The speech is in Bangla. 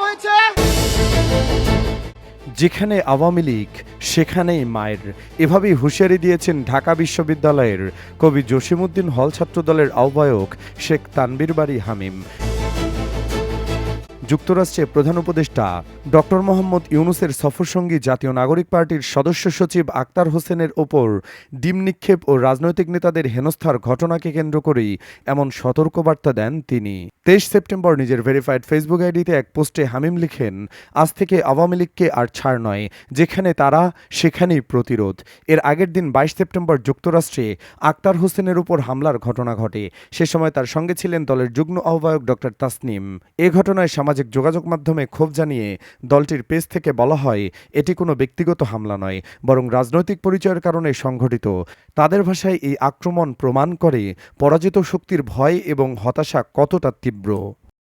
হয়েছে। যেখানে আওয়ামী লীগ, সেখানেই মায়ের। এভাবেই হুঁশিয়ারি দিয়েছেন ঢাকা বিশ্ববিদ্যালয়ের কবি জসিমউদ্দিন হল ছাত্রদলের আহ্বায়ক শেখ তানবীর বাড়ি হামিম। যুক্তরাষ্ট্রে প্রধান উপদেষ্টা ডক্টর মোহাম্মদ ইউনুসের সফরসঙ্গী জাতীয় নাগরিক পার্টির সদস্য সচিব আক্তার হোসেনের ওপর ডিম নিক্ষেপ ও রাজনৈতিক নেতাদের হেনস্থার ঘটনাকে কেন্দ্র করেই এমন সতর্কবার্তা দেন তিনি। তেইশ সেপ্টেম্বর নিজের ভেরিফাইড ফেসবুক আইডিতে এক পোস্টে হামিম লিখেন, আজ থেকে আওয়ামী লীগকে আর ছাড় নয়, যেখানে তারা, সেখানেই প্রতিরোধ। এর আগের দিন বাইশ সেপ্টেম্বর যুক্তরাষ্ট্রে আক্তার হোসেনের উপর হামলার ঘটনা ঘটে। সে সময় তার সঙ্গে ছিলেন দলের যুগ্ম আহ্বায়ক ডক্টর তাসনিম। এ ঘটনায় সামাজিক যোগাযোগ মাধ্যমে ক্ষোভ জানিয়ে দলটির পেজ থেকে বলা হয়, এটি কোনো ব্যক্তিগত হামলা নয়, বরং রাজনৈতিক পরিচয়ের কারণে সংঘটিত। তাদের ভাষায় এই আক্রমণ প্রমাণ করে পরাজিত শক্তির ভয় এবং হতাশা কতটা bro.